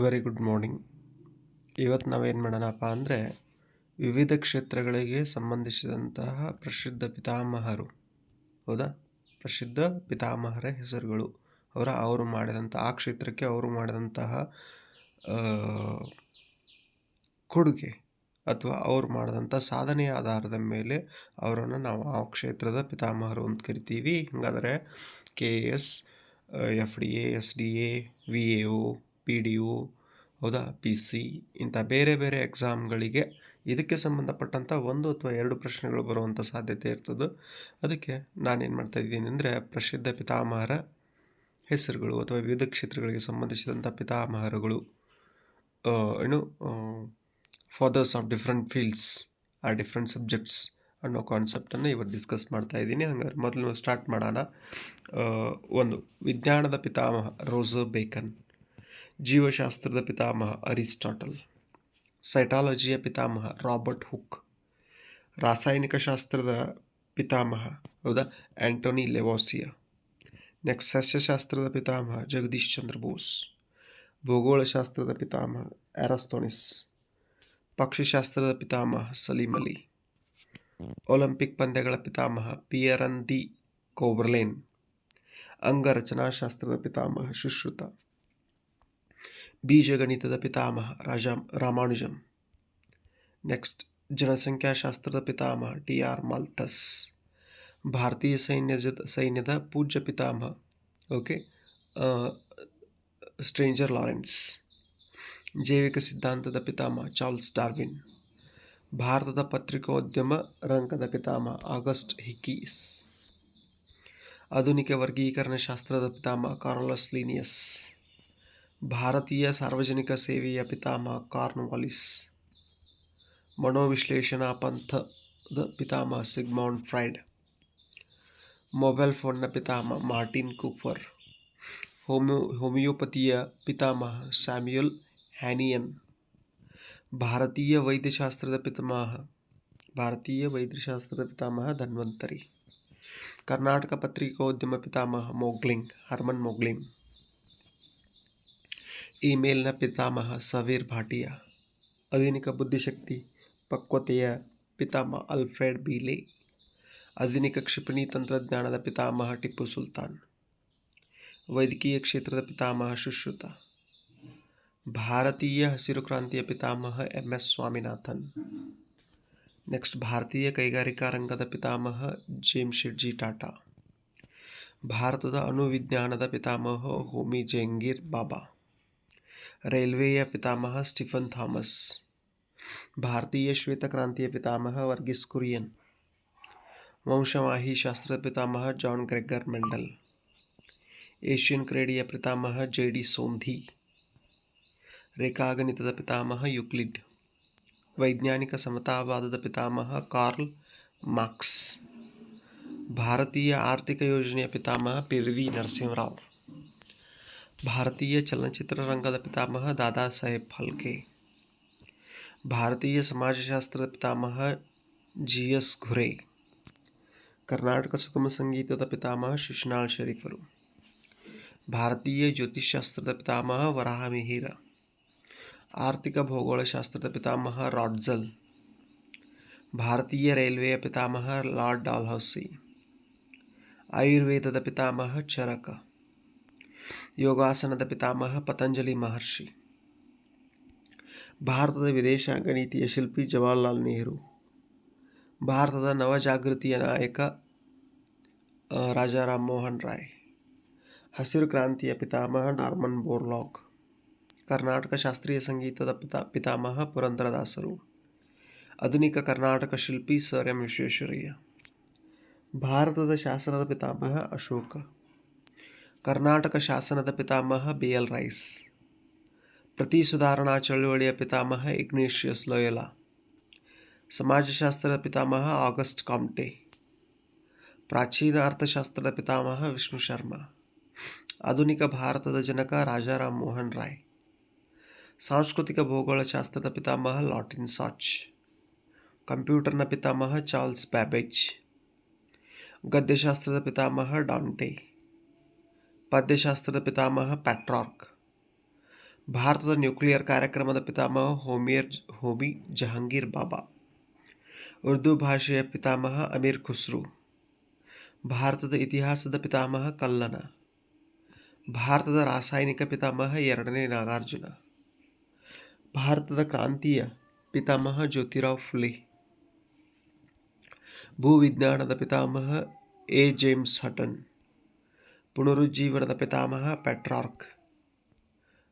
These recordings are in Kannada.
ವೆರಿ ಗುಡ್ ಮಾರ್ನಿಂಗ್ ಇವತ್ತು ನಾವೇನು ಮಾಡೋಣಪ್ಪ ಅಂದರೆ ವಿವಿಧ ಕ್ಷೇತ್ರಗಳಿಗೆ ಸಂಬಂಧಿಸಿದಂತಹ ಪ್ರಸಿದ್ಧ ಪಿತಾಮಹರು. ಹೌದಾ? ಪ್ರಸಿದ್ಧ ಪಿತಾಮಹರ ಹೆಸರುಗಳು. ಅವರ, ಅವರು ಮಾಡಿದಂಥ ಆ ಕ್ಷೇತ್ರಕ್ಕೆ ಅವರು ಮಾಡಿದಂತಹ ಕೊಡುಗೆ ಅಥವಾ ಅವ್ರು ಮಾಡಿದಂಥ ಸಾಧನೆಯ ಆಧಾರದ ಮೇಲೆ ಅವರನ್ನು ನಾವು ಆ ಕ್ಷೇತ್ರದ ಪಿತಾಮಹರು ಅಂತ ಕರಿತೀವಿ. ಹಾಗಾದರೆ K S, F D A, S D A, V A O P D O ಹೌದಾ, ಪಿ ಸಿ ಇಂಥ ಬೇರೆ ಬೇರೆ ಎಕ್ಸಾಮ್ಗಳಿಗೆ ಇದಕ್ಕೆ ಸಂಬಂಧಪಟ್ಟಂಥ ಒಂದು ಅಥವಾ ಎರಡು ಪ್ರಶ್ನೆಗಳು ಬರುವಂಥ ಸಾಧ್ಯತೆ ಇರ್ತದೆ. ಅದಕ್ಕೆ ನಾನೇನು ಮಾಡ್ತಾ ಇದ್ದೀನಿ ಅಂದರೆ ಪ್ರಸಿದ್ಧ ಪಿತಾಮಹರ ಹೆಸರುಗಳು ಅಥವಾ ವಿವಿಧ ಕ್ಷೇತ್ರಗಳಿಗೆ ಸಂಬಂಧಿಸಿದಂಥ ಪಿತಾಮಹರುಗಳು ಏನು fathers of different fields are different subjects ಅನ್ನೋ ಕಾನ್ಸೆಪ್ಟನ್ನು ಇವತ್ತು ಡಿಸ್ಕಸ್ ಮಾಡ್ತಾ ಇದ್ದೀನಿ. ಹಂಗಾರೆ ಮೊದಲು ಸ್ಟಾರ್ಟ್ ಮಾಡೋಣ. ಒಂದು ವಿಜ್ಞಾನದ ಪಿತಾಮಹ ರೋಸರ್ ಬೇಕನ್. ಜೀವಶಾಸ್ತ್ರದ ಪಿತಾಮಹ ಅರಿಸ್ಟಾಟಲ್, ಸೈಟಾಲಜಿಯ ಪಿತಾಮಹ ರಾಬರ್ಟ್ ಹುಕ್, ರಾಸಾಯನಿಕ ಶಾಸ್ತ್ರದ ಪಿತಾಮಹ, ಹೌದಾ ಆ್ಯಂಟೋನಿ ಲೆವಾಸಿಯಾ, ನೆಕ್ಸ್ಟ್ ಸಸ್ಯಶಾಸ್ತ್ರದ ಪಿತಾಮಹ ಜಗದೀಶ್ ಚಂದ್ರ ಬೋಸ್, ಭೂಗೋಳಶಾಸ್ತ್ರದ ಪಿತಾಮಹ ಆರಸ್ತೋನಿಸ್ ಪಕ್ಷಿಶಾಸ್ತ್ರದ ಪಿತಾಮಹ ಸಲೀಂ ಅಲಿ, ಒಲಿಂಪಿಕ್ ಪಂದ್ಯಗಳ ಪಿತಾಮಹ ಪಿಯರನ್ ದಿ ಕೋಬ್ರಲೇನ್, ಅಂಗರಚನಾಶಾಸ್ತ್ರದ ಪಿತಾಮಹ ಸುಶ್ರುತ. ಬೀಜಗಣಿತದ ಪಿತಾಮಹ ರಾಜ ರಾಮಾನುಜಂ. ನೆಕ್ಸ್ಟ್ ಜನಸಂಖ್ಯಾಶಾಸ್ತ್ರದ ಪಿತಾಮಹ ಟಿ ಆರ್ ಮಾಲ್ತಸ್. ಭಾರತೀಯ ಸೈನ್ಯದ ಸೈನ್ಯದ ಪೂಜ್ಯ ಪಿತಾಮಹ. Okay stranger Lawrence. ಜೈವಿಕ ಸಿದ್ಧಾಂತದ ಪಿತಾಮಹ ಚಾರ್ಲ್ಸ್ ಡಾರ್ವಿನ್. ಭಾರತದ ಪತ್ರಿಕೋದ್ಯಮ ರಂಗದ ಪಿತಾಮಹ ಆಗಸ್ಟ್ ಹಿಕೀಸ್. ಆಧುನಿಕ ವರ್ಗೀಕರಣ ಶಾಸ್ತ್ರದ ಪಿತಾಮಹ ಕಾರ್ಲಸ್ ಲೀನಿಯಸ್. ಭಾರತೀಯ ಸಾರ್ವಜನಿಕ ಸೇವೆಯ ಪಿತಾಮಹ ಕಾರ್ನ್ವಾಲಿಸ್ ಮನೋವಿಶ್ಲೇಷಣಾ ಪಂಥದ ಪಿತಾಮಹ ಸಿಗ್ಮೌಂಡ್ ಫ್ರೈಡ್ ಮೊಬೈಲ್ ಫೋನ್ನ ಪಿತಾಮಹ ಮಾರ್ಟಿನ್ ಕೂಪರ್ ಹೋಮಿಯೋ ಹೋಮಿಯೋಪತಿಯ ಪಿತಾಮಹ ಸ್ಯಾಮ್ಯುಯಲ್ ಹ್ಯಾನಿಯನ್ ಭಾರತೀಯ ವೈದ್ಯಶಾಸ್ತ್ರದ ಪಿತಾಮಹ ಭಾರತೀಯ ವೈದ್ಯಶಾಸ್ತ್ರದ ಪಿತಾಮಹ ಧನ್ವಂತರಿ ಕರ್ನಾಟಕ ಪತ್ರಿಕೋದ್ಯಮ ಪಿತಾಮಹ ಮೊಗ್ಲಿಂಗ್ ಹರ್ಮನ್ ಮೊಗ್ಲಿಂಗ್ ಇಮೇಲ್ನ ಪಿತಾಮಹ ಸವೀರ್ ಭಾಟಿಯಾ ಆಧುನಿಕ ಬುದ್ಧಿಶಕ್ತಿ ಪಕ್ವತೆಯ ಪಿತಾಮಹ ಅಲ್ಫ್ರೆಡ್ ಬೀಲೆ ಆಧುನಿಕ ಕ್ಷಿಪಣಿ ತಂತ್ರಜ್ಞಾನದ ಪಿತಾಮಹ ಟಿಪ್ಪು ಸುಲ್ತಾನ್ ವೈದ್ಯಕೀಯ ಕ್ಷೇತ್ರದ ಪಿತಾಮಹ ಸುಶ್ರುತ ಭಾರತೀಯ ಹಸಿರು ಕ್ರಾಂತಿಯ ಪಿತಾಮಹ ಎಂ ಎಸ್ ಸ್ವಾಮಿನಾಥನ್ ನೆಕ್ಸ್ಟ್ ಭಾರತೀಯ ಕೈಗಾರಿಕಾ ರಂಗದ ಪಿತಾಮಹ ಜೇಮ್ಶೆಡ್ಜಿ ಟಾಟಾ ಭಾರತದ ಅಣುವಿಜ್ಞಾನದ ಪಿತಾಮಹ ಹೋಮಿ ಜೆಂಗೀರ್ ಬಾಬಾ ರೈಲ್ವೆಯ ಪಿತಾಮಹ ಸ್ಟಿಫನ್ ಥಾಮಸ್ ಭಾರತೀಯ ಶ್ವೇತಕ್ರಾಂತಿಯ ಪಿತಾಮಹ ವರ್ಗಿಸ್ ಕುರಿಯನ್ ವಂಶವಾಹಿ ಶಾಸ್ತ್ರದ ಪಿತಾಮಹ ಜಾನ್ ಗ್ರೆಗರ್ ಮೆಂಡಲ್ ಏಷ್ಯನ್ ಕ್ರೀಡೆಯ ಪಿತಾಮಹ ಜೆ ಡಿ ಸೋಂಧಿ ರೇಖಾಗಣಿತದ ಪಿತಾಮಹ ಯುಕ್ಲಿಡ್ ವೈಜ್ಞಾನಿಕ ಸಮತಾವಾದದ ಪಿತಾಮಹ ಕಾರ್ಲ್ ಮಾರ್ಕ್ಸ್ ಭಾರತೀಯ ಆರ್ಥಿಕ ಯೋಜನೆಯ ಪಿತಾಮಹ ಪಿ ವಿ ನರಸಿಂಹರಾವ್ ಭಾರತೀಯ ಚಲನಚಿತ್ರ ರಂಗದ ಪಿತಾಮಹ ದಾದಾ ಸಾಹೇಬ್ ಫಾಲ್ಕೆ ಭಾರತೀಯ ಸಮಾಜಶಾಸ್ತ್ರದ ಪಿತಾಮಹ ಜಿ ಎಸ್ ಘುರೆ ಕರ್ನಾಟಕ ಸುಗಮ ಸಂಗೀತದ ಪಿತಾಮಹ ಶಿಶುನಾಳ್ ಶರೀಫರು ಭಾರತೀಯ ಜ್ಯೋತಿಷ್ಶಾಸ್ತ್ರದ ಪಿತಾಮಹ ವರಾಹ ಮಿಹಿರ ಆರ್ಥಿಕ ಭೂಗೋಳಶಾಸ್ತ್ರದ ಪಿತಾಮಹ ರಾಡ್ಜಲ್ ಭಾರತೀಯ ರೈಲ್ವೆಯ ಪಿತಾಮಹ ಲಾರ್ಡ್ ಡಾಲ್ಹೌಸಿ ಆಯುರ್ವೇದದ ಪಿತಾಮಹ ಚರಕ ಯೋಗಾಸನದ ಪಿತಾಮಹ ಪತಂಜಲಿ ಮಹರ್ಷಿ. ಭಾರತದ ವಿದೇಶಾಂಗ ನೀತಿಯ ಶಿಲ್ಪಿ ಜವಾಹರ್ಲಾಲ್ ನೆಹರು. ಭಾರತದ ನವಜಾಗೃತಿಯ ನಾಯಕ ರಾಜಾರಾಮ್ ರಾಜಾ ರಾಮ್ ಮೋಹನ್ ರಾಯ್. ಹಸಿರು ಕ್ರಾಂತಿಯ ಪಿತಾಮಹ ನಾರ್ಮನ್ ಬೋರ್ಲಾಕ್. ಕರ್ನಾಟಕ ಶಾಸ್ತ್ರೀಯ ಸಂಗೀತದ ಪಿತಾ, ಪಿತಾಮಹ ಪುರಂದರದಾಸರು. ಆಧುನಿಕ ಕರ್ನಾಟಕ ಶಿಲ್ಪಿ ಸರ್ ಎಂ ವಿಶ್ವೇಶ್ವರಯ್ಯ. ಭಾರತದ ಶಾಸನದ ಪಿತಾಮಹ ಅಶೋಕ. ಕರ್ನಾಟಕ ಶಾಸನದ ಪಿತಾಮಹ ಬಿ ಎಲ್ ರೈಸ್. ಪ್ರತಿ ಸುಧಾರಣಾ ಚಳುವಳಿಯ ಪಿತಾಮಹ ಇಗ್ನೇಷಿಯಸ್ ಲೋಯಲಾ. ಸಮಾಜಶಾಸ್ತ್ರದ ಪಿತಾಮಹ ಆಗಸ್ಟ್ ಕಾಮ್ಟೆ. ಪ್ರಾಚೀನ ಅರ್ಥಶಾಸ್ತ್ರದ ಪಿತಾಮಹ ವಿಷ್ಣು ಶರ್ಮಾ. ಆಧುನಿಕ ಭಾರತದ ಜನಕ ರಾಜಾರಾಮ್ ಮೋಹನ್ ರಾಯ್. ಸಾಂಸ್ಕೃತಿಕ ಭೂಗೋಳಶಾಸ್ತ್ರದ ಪಿತಾಮಹ ಲಾಟಿನ್ ಸಾಚ್. ಕಂಪ್ಯೂಟರ್ನ ಪಿತಾಮಹ ಚಾರ್ಲ್ಸ್ ಬ್ಯಾಬೇಜ್. ಗದ್ಯಶಾಸ್ತ್ರದ ಪಿತಾಮಹ ಡಾಂಟೆ. ಪದ್ಯಶಾಸ್ತ್ರದ ಪಿತಾಮಹ ಪ್ಯಾಟ್ರಾರ್ಕ್ ಭಾರತದ ನ್ಯೂಕ್ಲಿಯರ್ ಕಾರ್ಯಕ್ರಮದ ಪಿತಾಮಹ ಹೋಮಿಯರ್ ಹೋಮಿ ಜಹಾಂಗೀರ್ ಬಾಬಾ ಉರ್ದು ಭಾಷೆಯ ಪಿತಾಮಹ ಅಮೀರ್ ಖುಸ್ರು ಭಾರತದ ಇತಿಹಾಸದ ಪಿತಾಮಹ ಕಲ್ಲನ ಭಾರತದ ರಾಸಾಯನಿಕ ಪಿತಾಮಹ ಎರಡನೇ ನಾಗಾರ್ಜುನ ಭಾರತದ ಕ್ರಾಂತಿಯ ಪಿತಾಮಹ ಜ್ಯೋತಿರಾವ್ ಫುಲೆ ಭೂವಿಜ್ಞಾನದ ಪಿತಾಮಹ ಎ ಜೇಮ್ಸ್ ಹಟನ್ ಪುನರುಜ್ಜೀವನದ ಪಿತಾಮಹ ಪೆಟ್ರಾರ್ಕ್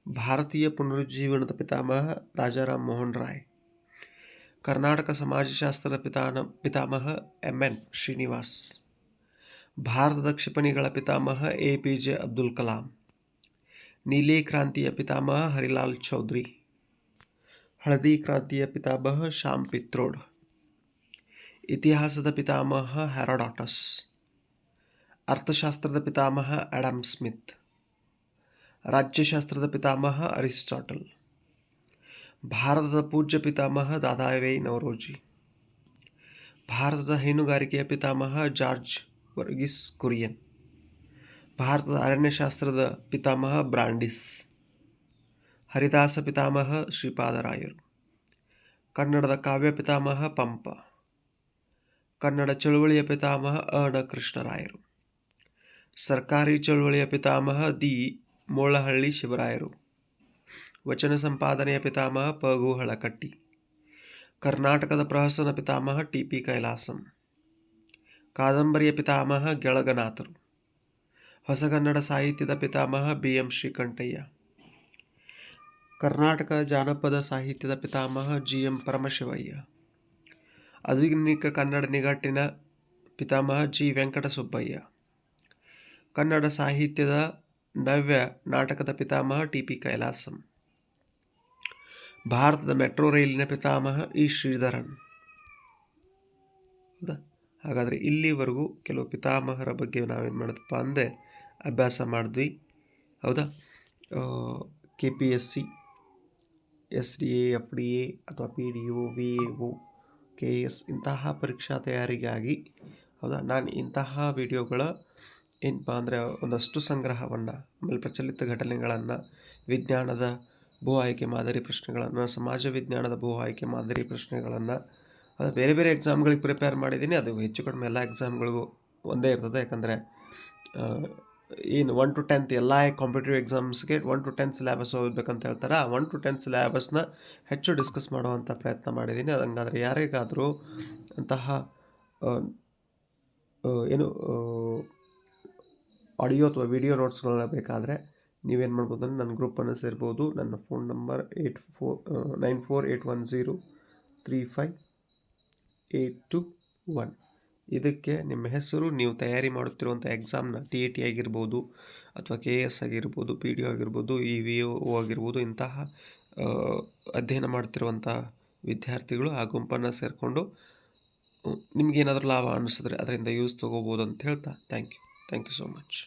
ಭಾರತೀಯ ಪುನರುಜ್ಜೀವನದ ಪಿತಾಮಹ ರಾಜಾರಾಮ್ ಮೋಹನ್ ರಾಯ್. ಕರ್ನಾಟಕ ಸಮಾಜಶಾಸ್ತ್ರದ ಪಿತಾನ, ಪಿತಾಮಹ ಎಂ ಎನ್ ಶ್ರೀನಿವಾಸ್. ಭಾರತದ ಕ್ಷಿಪಣಿಗಳ ಪಿತಾಮಹ A P J Abdul Kalam. ನೀಲಿ ಕ್ರಾಂತಿಯ ಪಿತಾಮಹ ಹರಿಲಾಲ್ ಚೌಧರಿ. ಹಳದಿ ಕ್ರಾಂತಿಯ ಪಿತಾಮಹ ಶ್ಯಾಮ್ ಪಿತ್ರೋಡ್. ಇತಿಹಾಸದ ಪಿತಾಮಹ ಹೆರೋಡಾಟಸ್ ಅರ್ಥಶಾಸ್ತ್ರದ ಪಿತಾಮಹ ಆಡಮ್ ಸ್ಮಿತ್. ರಾಜ್ಯಶಾಸ್ತ್ರದ ಪಿತಾಮಹ ಅರಿಸ್ಟಾಟಲ್. ಭಾರತದ ಪೂಜ್ಯ ಪಿತಾಮಹ ದಾದಾವೇ ನವರೋಜಿ ಭಾರತದ ಹೈನುಗಾರಿಕೆಯ ಪಿತಾಮಹ ಜಾರ್ಜ್ ವರ್ಗಿಸ್ ಕುರಿಯನ್. ಭಾರತದ ಅರಣ್ಯಶಾಸ್ತ್ರದ ಪಿತಾಮಹ ಬ್ರಾಂಡಿಸ್. ಹರಿದಾಸ ಪಿತಾಮಹ ಶ್ರೀಪಾದರಾಯರು. ಕನ್ನಡದ ಕಾವ್ಯ ಪಿತಾಮಹ ಪಂಪ. ಕನ್ನಡ ಚಳುವಳಿಯ ಪಿತಾಮಹ ಅಣ ಕೃಷ್ಣರಾಯರು. ಸರ್ಕಾರಿ ಚಳುವಳಿಯ ಪಿತಾಮಹ ದಿ ಮೋಳಹಳ್ಳಿ ಶಿವರಾಯರು. ವಚನ ಸಂಪಾದನೆಯ ಪಿತಾಮಹ ಪಗು ಹಳಕಟ್ಟಿ ಕರ್ನಾಟಕದ ಪ್ರಹಸನ ಪಿತಾಮಹ ಟಿ. ಪಿ. ಕೈಲಾಸಂ. ಕಾದಂಬರಿಯ ಪಿತಾಮಹ ಗೆಳಗನಾಥರು. ಹೊಸಗನ್ನಡ ಸಾಹಿತ್ಯದ ಪಿತಾಮಹ ಬಿ. ಎಂ. ಶ್ರೀಕಂಠಯ್ಯ. ಕರ್ನಾಟಕ ಜಾನಪದ ಸಾಹಿತ್ಯದ ಪಿತಾಮಹ ಜಿ. ಎಂ. ಪರಮಶಿವಯ್ಯ. ಆಧುನಿಕ ಕನ್ನಡ ನಿಘಟ್ಟಿನ ಪಿತಾಮಹ ಜಿ. ವೆಂಕಟಸುಬ್ಬಯ್ಯ. ಕನ್ನಡ ಸಾಹಿತ್ಯದ ನವ್ಯ ನಾಟಕದ ಪಿತಾಮಹ ಟಿ ಪಿ ಕೈಲಾಸಂ. ಭಾರತದ ಮೆಟ್ರೋ ರೈಲಿನ ಪಿತಾಮಹ ಇ ಶ್ರೀಧರನ್. ಹೌದಾ? ಹಾಗಾದರೆ ಇಲ್ಲಿವರೆಗೂ ಕೆಲವು ಪಿತಾಮಹರ ಬಗ್ಗೆ ನಾವೇನು ಮಾಡಿದಪ್ಪ ಅಂದರೆ ಅಭ್ಯಾಸ ಮಾಡಿದ್ವಿ. ಹೌದಾ? K P S C S D A F D A ಅಥವಾ P D O V A O K S ಇಂತಹ ಪರೀಕ್ಷಾ ತಯಾರಿಗಾಗಿ. ಹೌದಾ? ನಾನು ಇಂತಹ ವಿಡಿಯೋಗಳ ಏನಪ್ಪ ಅಂದರೆ ಒಂದಷ್ಟು ಸಂಗ್ರಹವನ್ನು ಆಮೇಲೆ ಪ್ರಚಲಿತ ಘಟನೆಗಳನ್ನು, ವಿಜ್ಞಾನದ ಭೂ ಆಯ್ಕೆ ಮಾದರಿ ಪ್ರಶ್ನೆಗಳನ್ನು, ಸಮಾಜ ವಿಜ್ಞಾನದ ಭೂ ಆಯ್ಕೆ ಮಾದರಿ ಪ್ರಶ್ನೆಗಳನ್ನು, ಅದು ಬೇರೆ ಬೇರೆ ಎಕ್ಸಾಮ್ಗಳಿಗೆ ಪ್ರಿಪೇರ್ ಮಾಡಿದ್ದೀನಿ ಅದು ಹೆಚ್ಚು ಕಡಿಮೆ ಎಲ್ಲ ಎಕ್ಸಾಮ್ಗಳಿಗೂ ಒಂದೇ ಇರ್ತದೆ. ಯಾಕಂದರೆ ಏನು ಒನ್ ಟು ಟೆಂತ್ ಎಲ್ಲ ಕಾಂಪಿಟೇಟಿವ್ ಎಕ್ಸಾಮ್ಸ್ಗೆ ಒನ್ ಟು ಟೆಂತ್ ಸಿಲೆಬಸ್ ಓದಬೇಕಂತ ಹೇಳ್ತಾರೆ. ಆ ಒನ್ ಟು ಟೆಂತ್ ಸಿಲೆಬಸ್ನ ಹೆಚ್ಚು ಡಿಸ್ಕಸ್ ಮಾಡುವಂಥ ಪ್ರಯತ್ನ ಮಾಡಿದ್ದೀನಿ ಅದು ಹಂಗಾದ್ರೆ ಯಾರಿಗಾದರೂ ಅಂತಹ ಏನು ಆಡಿಯೋ ಅಥವಾ ವಿಡಿಯೋ ನೋಟ್ಸ್ಗಳನ್ನ ಬೇಕಾದರೆ ನೀವೇನು ಮಾಡ್ಬೋದು ಅಂದರೆ ನನ್ನ ಗ್ರೂಪನ್ನು ಸೇರ್ಬೋದು. ನನ್ನ phone number eight four nine four eight one zero three five eight two one. ಇದಕ್ಕೆ ನಿಮ್ಮ ಹೆಸರು, ನೀವು ತಯಾರಿ ಮಾಡುತ್ತಿರುವಂಥ ಎಕ್ಸಾಮ್ನ ಟಿ ಎ ಟಿ ಆಗಿರ್ಬೋದು ಅಥವಾ ಕೆ ಎಸ್ ಆಗಿರ್ಬೋದು, ಪಿ ಡಿ ಒ ಆಗಿರ್ಬೋದು, ಇ ವಿ ಒ ಆಗಿರ್ಬೋದು, ಇಂತಹ ಅಧ್ಯಯನ ಮಾಡ್ತಿರುವಂಥ ವಿದ್ಯಾರ್ಥಿಗಳು ಆ ಗುಂಪನ್ನು ಸೇರಿಕೊಂಡು ನಿಮಗೇನಾದರೂ ಲಾಭ ಅನ್ನಿಸಿದ್ರೆ ಅದರಿಂದ ಯೂಸ್ ತೊಗೋಬೋದು ಅಂತ ಹೇಳ್ತಾ, thank you. Thank you so much.